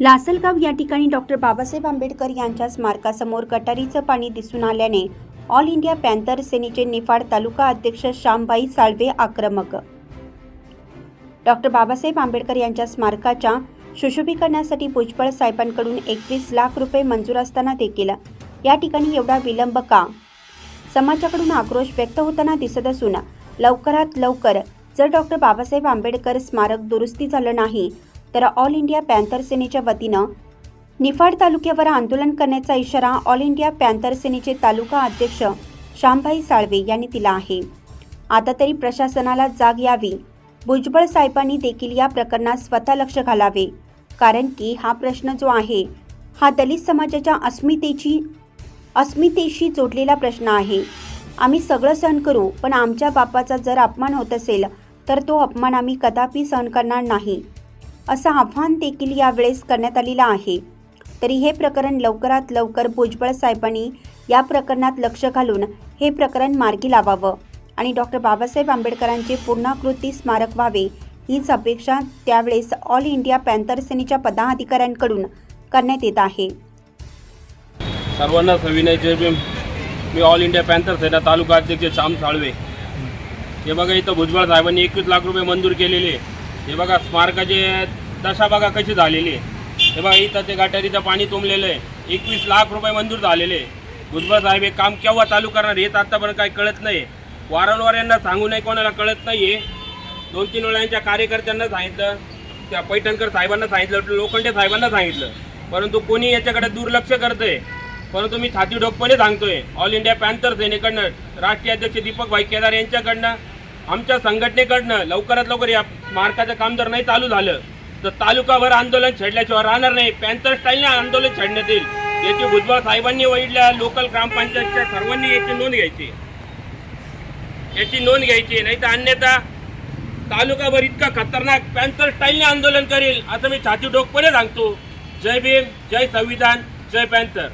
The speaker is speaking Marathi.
लासलगाव या ठिकाणी डॉक्टर बाबासाहेब आंबेडकर यांच्या स्मारकासमोर गटारीचं पाणी दिसून आल्याने ऑल इंडिया पॅन्थर सेनेचे निफाड तालुका अध्यक्ष श्यामबाई साळवे आक्रमक. डॉक्टर बाबासाहेब आंबेडकर यांच्या स्मारकाच्या सुशोभीकरणासाठी भुजबळ साहेबांकडून एकवीस लाख रुपये मंजूर असताना देखील या ठिकाणी एवढा विलंब का? समाजाकडून आक्रोश व्यक्त होताना दिसत असून लवकरात लवकर जर डॉक्टर बाबासाहेब आंबेडकर स्मारक दुरुस्ती झालं नाही तर ऑल इंडिया पॅन्थर सेनेच्या वतीनं निफाड तालुक्यावर आंदोलन करण्याचा इशारा ऑल इंडिया पॅन्थर सेनेचे तालुका अध्यक्ष श्यामभाई साळवे यांनी दिला आहे. आता तरी प्रशासनाला जाग यावी. भुजबळ साहेबांनी देखील या प्रकरणात स्वतः लक्ष घालावे. कारण की हा प्रश्न जो आहे हा दलित समाजाच्या अस्मितेची अस्मितेशी जोडलेला प्रश्न आहे. आम्ही सगळं सहन करू पण आमच्या बापाचा जर अपमान होत असेल तर तो अपमान आम्ही कदापि सहन करणार नाही. असं आव्हान देखील यावेळेस करण्यात आलेलं आहे. तरी हे प्रकरण लवकरात लवकर भुजबळ साहेबांनी या प्रकरणात लक्ष घालून हे प्रकरण मार्गी लावावं. आणि डॉक्टर बाबासाहेब आंबेडकरांचे पूर्णाकृती स्मारक व्हावे हीच अपेक्षा त्यावेळेस ऑल इंडिया पॅन्थर सेनेच्या पदाधिकाऱ्यांकडून करण्यात येत आहे. सर्वांना सविनय जय मी ऑल इंडिया पॅन्थर सेना तालुका अध्यक्ष श्याम साळवे. हे बघा इथं भुजबळ साहेबांनी एकवीस लाख रुपये मंजूर केलेले हे बघा स्मारकाचे दशा बघा कशी झालेली आहे. हे बघा इथं ते गटारीचं पाणी तुंबलेलं आहे. एकवीस लाख रुपये मंजूर झालेले आहे. भुजबळ साहेब हे काम केव्हा चालू करणार हेच आत्तापर्यंत काही कळत नाही वारंवार यांना सांगू नये कोणाला कळत नाही दोन तीन वेळा यांच्या कार्यकर्त्यांना सांगितलं त्या पैठणकर साहेबांना सांगितलं लोखंडे साहेबांना सांगितलं. परंतु कोणी याच्याकडे दुर्लक्ष करतंय? परंतु मी छाती डोकपणे सांगतोय ऑल इंडिया पॅन्थर सेनेकडनं राष्ट्रीय अध्यक्ष दीपक भाई केदार यांच्याकडनं आमच्या संघटनेकडनं लवकरात लवकर या स्मारकाचं काम जर नाही चालू झालं तर तालुकाभर आंदोलन छेडल्याशिवाय राहणार नाही. पॅन्थर स्टाईलने आंदोलन छेडण्यात येईल. याची भुजबळ साहेबांनी वैडल्या लोकल ग्रामपंचायतच्या सर्वांनी याची नोंद घ्यायची. याची नोंद घ्यायची. नाही तर अन्यथा तालुकाभर इतका खतरनाक पॅन्थर स्टाईलने आंदोलन करेल असं मी छाती डोकपणे सांगतो. जय भीम जय संविधान जय पॅन्थर.